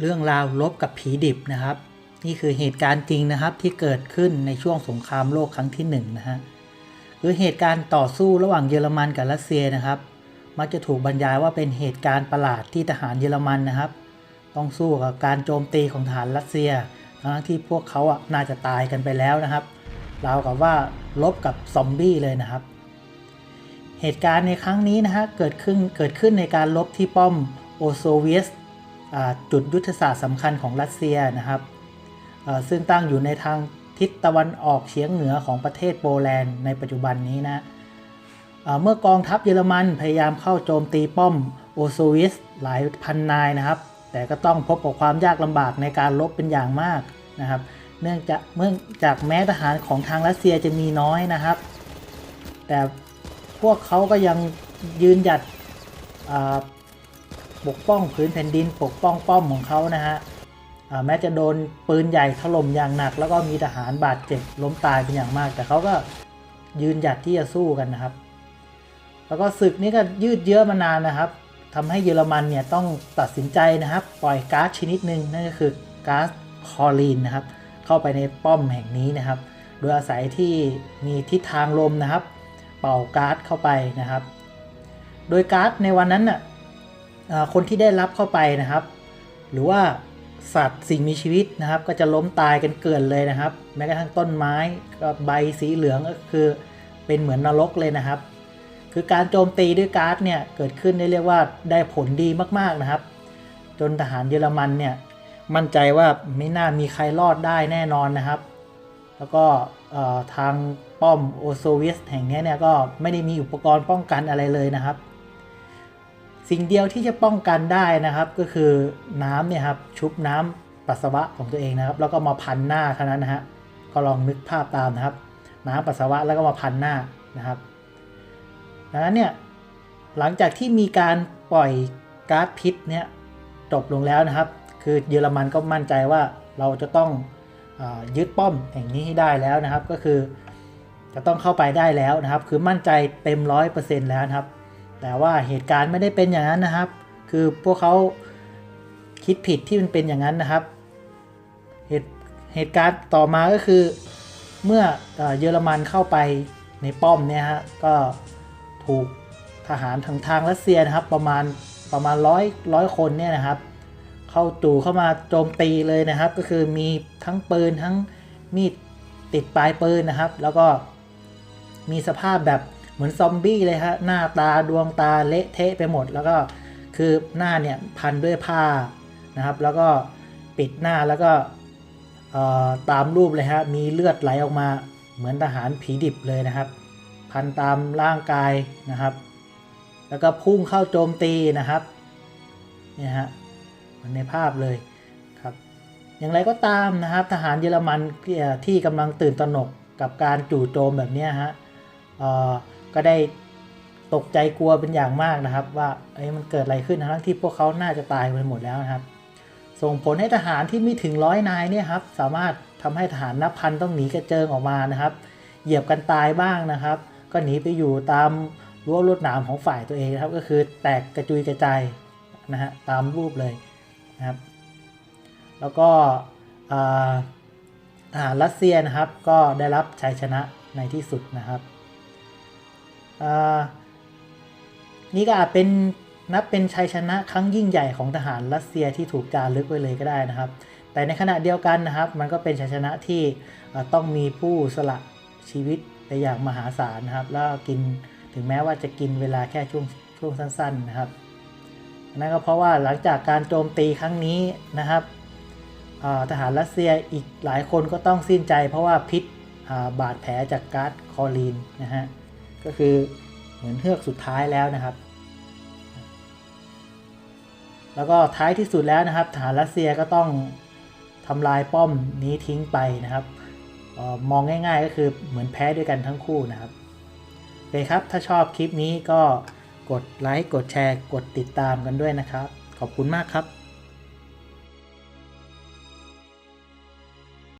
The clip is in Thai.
เรื่องราวลบกับผีดิบนะครับ นี่คือเหตุการณ์จริงนะครับที่เกิดขึ้นในช่วงสงครามโลกครั้งที่หนึ่งนะฮะคือเหตุการณ์ต่อสู้ระหว่างเยอรมันกับรัสเซียนะครับ มักจะถูกบรรยายว่าเป็นเหตุการณ์ประหลาดที่ทหารเยอรมันนะครับ ต้องสู้กับการโจมตีของทหารรัสเซียทั้งที่พวกเขาอะน่าจะตายกันไปแล้วนะครับราวกับว่าลบกับซอมบี้เลยนะครับ เหตุการณ์ในครั้งนี้นะฮะเกิดขึ้นเกิดขึ้นในการลบที่ป้อมโอโซเวียส จุดยุทธศาสตร์สำคัญของรัสเซียนะครับซึ่งตั้งอยู่ในทางทิศตะวันออกเฉียงเหนือของประเทศโปแลนด์ในปัจจุบันนี้นะเมื่อกองทัพเยอรมันพยายามเข้าโจมตีป้อมโอโซวียสหลายพันนายนะครับ แต่ก็ต้องพบกับความยากลำบากในการลบเป็นอย่างมากนะครับ เนื่องจากเมื่อจากแม้ทหารของทางรัสเซียจะมีน้อยนะครับ แต่พวกเขาก็ยังยืนหยัด ปกป้องพื้นแผ่นดินปกป้องป้อมของเขานะฮะแม้จะโดนปืนใหญ่ถล่มอย่างหนัก แล้วก็มีทหารบาดเจ็บล้มตายเป็นอย่างมาก แต่เขาก็ยืนหยัดที่จะสู้กันนะครับ แล้วก็ศึกนี้ก็ยืดเยื้อมานานนะครับทำให้เยอรมันเนี่ยต้องตัดสินใจนะครับ ปล่อยก๊าซชนิดหนึ่งนั่นก็คือก๊าซคอรีนนะครับ เข้าไปในป้อมแห่งนี้นะครับ โดยอาศัยที่มีทิศทางลมนะครับ เป่าก๊าซเข้าไปนะครับ โดยก๊าซในวันนั้นน่ะ คนที่ได้รับเข้าไปนะครับ หรือว่าสัตว์สิ่งมีชีวิตนะครับ ก็จะล้มตายกันเกลื่อนเลยนะครับ แม้กระทั่งต้นไม้ก็ใบสีเหลืองก็คือเป็นเหมือนนรกเลยนะครับ คือการโจมตีด้วยก๊าซเนี่ยเกิดขึ้นได้เรียกว่าได้ผลดีมากๆนะครับ จนทหารเยอรมันเนี่ยมั่นใจว่าไม่น่ามีใครรอดได้แน่นอนนะครับ แล้วก็ทางป้อมโอโซเวียสแห่งนี้เนี่ยก็ไม่ได้มีอุปกรณ์ป้องกันอะไรเลยนะครับ สิ่งเดียวที่จะป้องกันได้นะครับ ก็คือน้ำเนี่ยครับชุบน้ำปัสสาวะของตัวเองนะครับ แล้วก็มาพันหน้าเท่านั้นนะฮะก็ลองนึกภาพตามนะครับ น้ำปัสสาวะแล้วก็มาพันหน้านะครับดังนั้นเนี่ยหลังจากที่มีการปล่อยก๊าซพิษเนี่ยจบลงแล้วนะครับ คือเยอรมันก็มั่นใจว่าเราจะต้องอยึดป้อมแห่งนี้ให้ได้แล้วนะครับ ก็คือจะต้องเข้าไปได้แล้วนะครับ คือมั่นใจเต็มร้อยเปอร์เซ็นต์แล้วนะครับ แต่ว่าเหตุการณ์ไม่ได้เป็นอย่างนั้นนะครับ คือพวกเขาคิดผิดที่มันเป็นอย่างนั้นนะครับ เหตุเหตุการณ์ต่อมาก็คือเมื่อเยอรมันเข้าไปในป้อมเนี่ยฮะก็ถูกทหารทางทางรัสเซียนะครับประมาณประมาณร้อยร้อยคนเนี่ยนะครับ เข้าจู่เข้ามาโจมตีเลยนะครับ ก็คือมีทั้งปืนทั้งมีดติดปลายปืนนะครับ แล้วก็มีสภาพแบบ เหมือนซอมบี้เลยฮะหน้าตาดวงตาเละเทะไปหมด แล้วก็คือหน้าเนี่ยพันด้วยผ้านะครับ แล้วก็ปิดหน้าแล้วก็ตามรูปเลยฮะมีเลือดไหลออกมา เหมือนทหารผีดิบเลยนะครับ พันตามร่างกายนะครับ แล้วก็พุ่งเข้าโจมตีนะครับเนี่ยฮะเหมือนในภาพเลยครับอย่างไรก็ตามนะครับ ทหารเยอรมันที่กำลังตื่นตระหนกกับการจู่โจมแบบนี้ฮะเอ่อ ก็ได้ตกใจกลัวเป็นอย่างมากนะครับ ว่าเอ้ยมันเกิดอะไรขึ้นทั้งที่พวกเขาน่าจะตายไปหมดแล้วนะครับ ส่งผลให้ทหารที่ไม่ถึงร้อยนายเนี่ยครับ สามารถทำให้ทหารนับพันต้องหนีกระเจิงออกมานะครับ เหยียบกันตายบ้างนะครับ ก็หนีไปอยู่ตามรั้วลวดหนามของฝ่ายตัวเองนะครับ ก็คือแตกกระจุยกระจายนะฮะตามรูปเลยนะครับ แล้วก็ทหารรัสเซียนะครับ ก็ได้รับชัยชนะในที่สุดนะครับ นี่ก็อาจเป็นนับเป็นชัยชนะครั้งยิ่งใหญ่ของทหารรัสเซียที่ถูกจารึกไว้เลยก็ได้นะครับ แต่ในขณะเดียวกันนะครับ มันก็เป็นชัยชนะที่ต้องมีผู้สละชีวิตไปอย่างมหาศาลนะครับ แล้วกินถึงแม้ว่าจะกินเวลาแค่ช่วงช่วงสั้น ๆนะครับนั่นก็เพราะว่าหลังจากการโจมตีครั้งนี้นะครับทหารรัสเซียอีกหลายคนก็ต้องสิ้นใจ เพราะว่าพิษาบาดแผลจากก๊าซคอรีนนะฮะ ก็คือเหมือนเฮือกสุดท้ายแล้วนะครับ แล้วก็ท้ายที่สุดแล้วนะครับทหารรัสเซียก็ต้องทำลายป้อมนี้ทิ้งไปนะครับออมองง่าย ๆ ก็คือเหมือนแพ้ด้วยกันทั้งคู่นะครับโอเคครับถ้าชอบคลิปนี้ก็กดไลค์กดแชร์ กดติดตามกันด้วยนะครับ ขอบคุณมากครับ